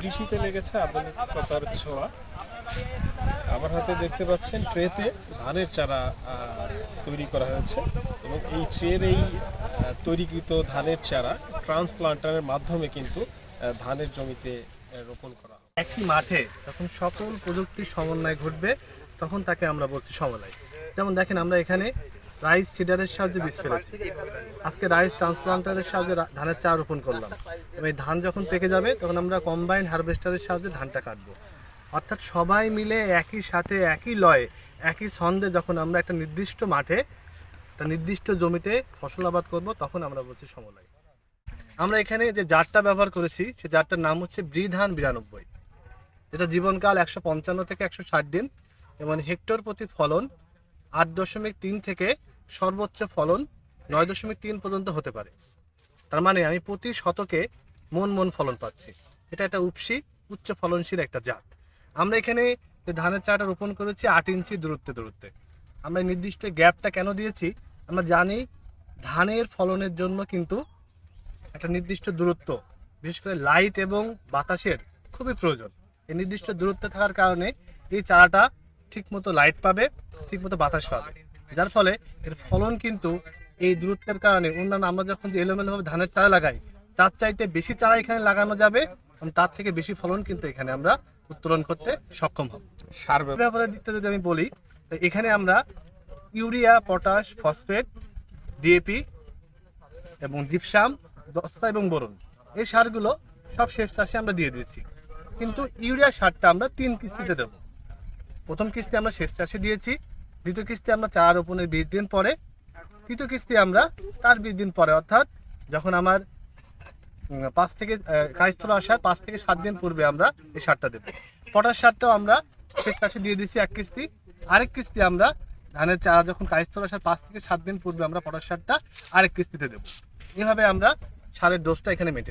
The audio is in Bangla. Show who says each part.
Speaker 1: কৃষিতে লেগেছে আধুনিকতার ছোঁয়া। আমার হাতে দেখতে পাচ্ছেন ট্রেতে ধানের চারা তৈরি করা হয়েছে এবং এই ট্রের এই তৈরিকৃত ধানের চারা ট্রান্সপ্লান্টারের মাধ্যমে কিন্তু ধানের জমিতে রোপণ করা
Speaker 2: একই মাঠে যখন সকল প্রযুক্তির সমন্বয় ঘটবে, তখন তাকে আমরা বলছি সমলয় যেমন দেখেন, আমরা এখানে রাইস সিডারের সাহায্যে বীজ ফেলেছি। আজকে রাইস ট্রান্সপ্লান্টারের সাহায্যে ধানের চা রোপণ করলাম। এই ধান যখন পেকে যাবে, তখন আমরা কম্বাইন হারভেস্টারের সাহায্যে ধানটা কাটবো। অর্থাৎ সবাই মিলে একই সাথে, একই লয়ে, একই ছন্দে যখন আমরা একটা নির্দিষ্ট মাঠে, একটা নির্দিষ্ট জমিতে ফসল আবাদ করব, তখন আমরা বলছি সমলয় আমরা এখানে যে জারটা ব্যবহার করেছি, সে জারটার নাম হচ্ছে ব্রিধান বিরানব্বই। যেটা জীবনকাল একশো পঞ্চান্ন থেকে একশো ষাট দিন এবং হেক্টর প্রতি ফলন আট দশমিক তিন থেকে সর্বোচ্চ ফলন নয় দশমিক তিন পর্যন্ত হতে পারে। তার মানে আমি প্রতি শতকে মন মন ফলন পাচ্ছি। এটা একটা উপসি উচ্চ ফলনশীল একটা জাত। আমরা এখানে যে ধানের চারাটা রোপণ করেছি আট ইঞ্চি দূরত্বে দূরত্বে। আমরা নির্দিষ্ট গ্যাপটা কেন দিয়েছি? আমরা জানি ধানের ফলনের জন্য কিন্তু একটা নির্দিষ্ট দূরত্ব বিশেষ করে লাইট এবং বাতাসের খুবই প্রয়োজন। এই নির্দিষ্ট দূরত্বে থাকার কারণে এই চারাটা ঠিকমতো লাইট পাবে ঠিকমতো বাতাস পাবে। যার ফলে এর ফলন কিন্তু এই দূরত্বের কারণে। অন্যান্য আমরা যখন যে এলোমেলোভাবে ধানের চারা লাগাই তার চাইতে বেশি চারা এখানে লাগানো যাবে এবং তার থেকে বেশি ফলন কিন্তু এখানে আমরা উত্তোলন করতে সক্ষম হব।
Speaker 1: সার
Speaker 2: ব্যবহারের দিকটা যদি আমি বলি এখানে আমরা ইউরিয়া পটাশ ফসফেট ডিএপি এবং জিপসাম দস্তা এবং বোরন এই সারগুলো সব শেষ চাষে আমরা দিয়ে দিয়েছি। কিন্তু ইউরিয়া সারটা আমরা তিন কিস্তিতে দেবো। প্রথম কিস্তি আমরা শেষ চাষে দিয়েছি, দ্বিতীয় কিস্তি আমরা চারা রোপণের বিশ দিন পরে, তৃতীয় কিস্তি আমরা তার বিশ দিন পরে। অর্থাৎ যখন আমার পাঁচ থেকে কাজস্থল আসার পাঁচ থেকে সাত দিন পূর্বে আমরা এই সারটা দেবো। পটাশ সারটাও আমরা শেষ চাষে দিয়ে দিয়েছি এক কিস্তি। আরেক কিস্তি আমরা ধানের চারা যখন কাজস্থল আসার পাঁচ থেকে সাত দিন পূর্বে আমরা পটাশ সারটা আরেক কিস্তিতে দেবো। এভাবে আমরা সারের ডোজটা এখানে মেনটেন